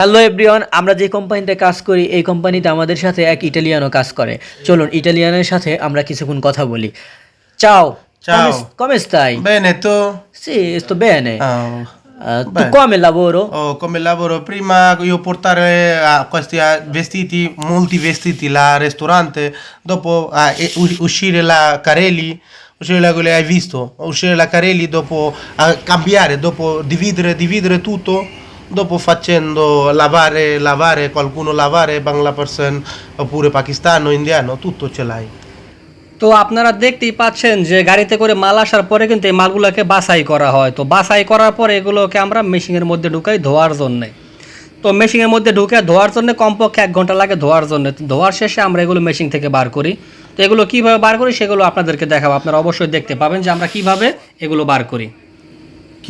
Hello everyone আমরা যে কোম্পানিতে কাজ করি এই কোম্পানিতে আমাদের সাথে এক ইটালিয়ানও কাজ করে চলুন ইটালিয়ানের সাথে আমরা কিছুক্ষণ কথা বলি চাও Ciao. come stai? Bene, tu? Sì, sto bene. Ah, Eh, tu come lavoro? oh, come lavoro? Prima io portare ah, questi ah, vestiti, molti vestiti al ristorante, dopo ah, e- uscire la Carelli, uscire la quelle hai visto, uscire la Carelli, dopo ah, cambiare, dopo dividere, dividere tutto, dopo facendo lavare, lavare, qualcuno lavare, Bangla person, oppure pakistano, indiano, tutto ce l'hai. তো আপনারা দেখতেই পাচ্ছেন যে গাড়িতে করে মাল আসার পরে কিন্তু এই মালগুলোকে বাছাই করা হয়। তো বাছাই করার পরে এগুলোকে আমরা মেশিনের মধ্যে ঢুকাই ধোয়ার জন্যে। তো মেশিনের মধ্যে ঢুকে ধোয়ার জন্য কমপক্ষে এক ঘণ্টা লাগে ধোয়ার জন্য। ধোয়ার শেষে আমরা এগুলো মেশিন থেকে বার করি। তো এগুলো কীভাবে বার করি সেগুলো আপনাদেরকে দেখাবো। আপনারা অবশ্যই দেখতে পাবেন যে আমরা কীভাবে এগুলো বার করি।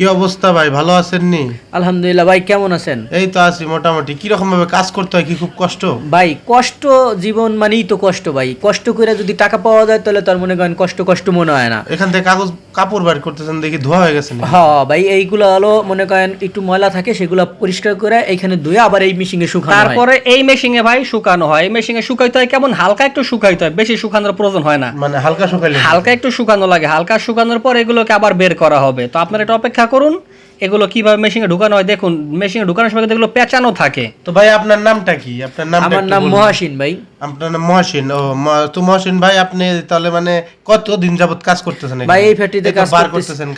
কি অবস্থা ভাই? ভালো আছেন নি? আলহামদুলিল্লাহ ভাই কেমন আছেন? এই তো আছি মোটামুটি। কি রকম ভাবে কাজ করতে হয়? কি খুব কষ্ট? ভাই কষ্ট জীবন মানেই তো কষ্ট ভাই। কষ্ট করে যদি টাকা পাওয়া যায় তাহলে তার মনে করেন কষ্ট কষ্ট মনে হয় না। এখান থেকে কাগজ কাপড় বার করতেছেন দেখি ধোয়া হয়ে গেছে হ্যাঁ ভাই এইগুলো হলো মনে করেন একটু ময়লা থাকে সেগুলো পরিষ্কার করে এইখানে ধুয়ে আবার এই মেশিনে শুকানো হয়। তারপরে এই মেশিনে ভাই শুকানো হয়। এই মেশিনে শুকাইতে হয় কেমন? হালকা একটু শুকাইতে হয় বেশি শুকানোর প্রয়োজন হয় না। মানে হালকা শুকাইলে হালকা একটু শুকানো লাগে। হালকা শুকানোর পর এগুলোকে আবার বের করা হবে। তো আপনারা এটা অপেক্ষা করুন এগুলো কীভাবে মেশিনে ঢুকানো হয় দেখুন মেশিনে ঢুকানোর সময় কিন্তু এগুলো পেঁচানো থাকে। তো ভাই আপনার নামটা কি? আপনার নাম আমার নাম মহাসিন ভাই। আপনার নাম মহসিন ও তো মহসিন ভাই আপনি তাহলে মানে কত দিন যাবত কাজ করতেছেন ভাই এই ফ্যাক্টরিতে কাজ করতেছেন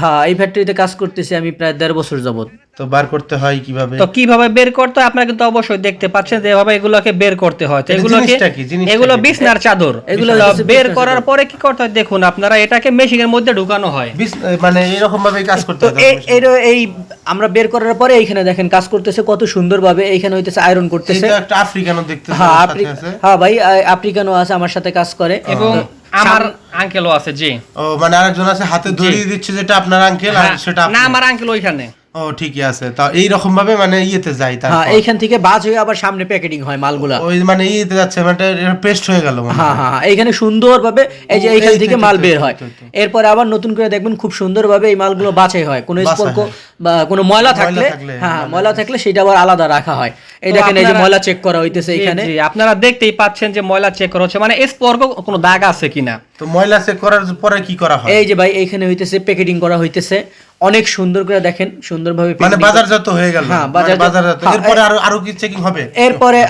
হ্যাঁ এই ফ্যাক্টরিতে কাজ করতেছি আমি প্রায় দেড় বছর যাবত তো বার করতে হয় কীভাবে? তো কীভাবে বের করতে হয়? আপনারা কিন্তু অবশ্যই দেখতে পাচ্ছেন যে এভাবে এগুলোকে বের করতে হয়। তো এগুলোকে কি? এগুলো বিছনার চাদর। এগুলো বের করার পরে কি করতে হয়? দেখুন আপনারা এটাকে মেশিনের মধ্যে ঢুকানো হয়। মানে এরকম ভাবে কাজ করতে তো হয় এই এই আমরা বের করার পরে এইখানে দেখেন কাজ করতেছে কত সুন্দরভাবে এইখানে হইতেছে আয়রন করতেছে। এটা একটা আফ্রিকানো দেখতে হ্যাঁ সাথে আফ্রি- আছে। হ্যাঁ ভাই আ- আফ্রিকানও আছে আমার সাথে কাজ করে। এবং আমার আঙ্কেলও আছে জি। ও মানে আরেকজন আছে হাতে ধরিয়ে দিচ্ছে যেটা আপনার আঙ্কেল আর হ্যাঁ, সেটা না আমার আঙ্কেল ওইখানে। ও ঠিকই আছে। তা এই রকম ভাবে মানে ইয়েতে যাই হ্যাঁ তারপর এইখান থেকে বাজ হয়ে আবার সামনে প্যাকেটিং হয় মালগুলা। ওই মানে ইয়েতে যাচ্ছে মানে পেস্ট হয়ে গেল হ্যাঁ হ্যাঁ। হ্যাঁ, এইখানে সুন্দরভাবে এই যে এইখান এই থেকে মাল বের হয়। এরপরে আবার নতুন করে দেখবেন খুব সুন্দরভাবে এই মালগুলো বাছাই হয়। কোনো স্পর্ক হয়। বা কোনো ময়লা থাকলে হ্যাঁ ময়লা থাকলে। সেটা আবার আলাদা রাখা হয়। এই দেখেন এই যে ময়লা চেক করা হইতেছে এখানে। আপনারা দেখতেই পাচ্ছেন যে ময়লা চেক করা হচ্ছে। মানে স্পর্ক কোনো দাগ আছে কিনা? তো ময়লা চেক করার পরে কি করা হয়? এই যে ভাই এইখানে হইতেছে প্যাকেটিং করা হইতেছে। অনেক সুন্দর করে দেখেন সুন্দরভাবে মানে বাজারজাত হয়ে গেল। হ্যাঁ, মানে বাজারজাত- বাজারজাত। হ্যাঁ, এরপরে আরও আরও কি চেকিং হবে? এরপরে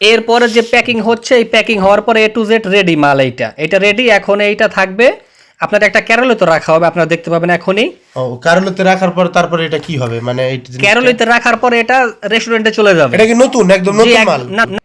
এরপরে যে প্যাকিং হচ্ছে এই প্যাকিং হওয়ার পরে এ টু জেড রেডি মাল এইটা। এটা রেডি এখন এইটা থাকবে আপনার একটা ক্যারোলিতে রাখা হবে আপনারা দেখতে পাবেন এখনই। ও ক্যারোলিতে রাখার পর তারপরে এটা কি হবে? মানে এই ক্যারোলিতে রাখার পর এটা রেস্টুরেন্টে চলে যাবে। এটা কি নতুন? একদম নতুন মাল? না- না-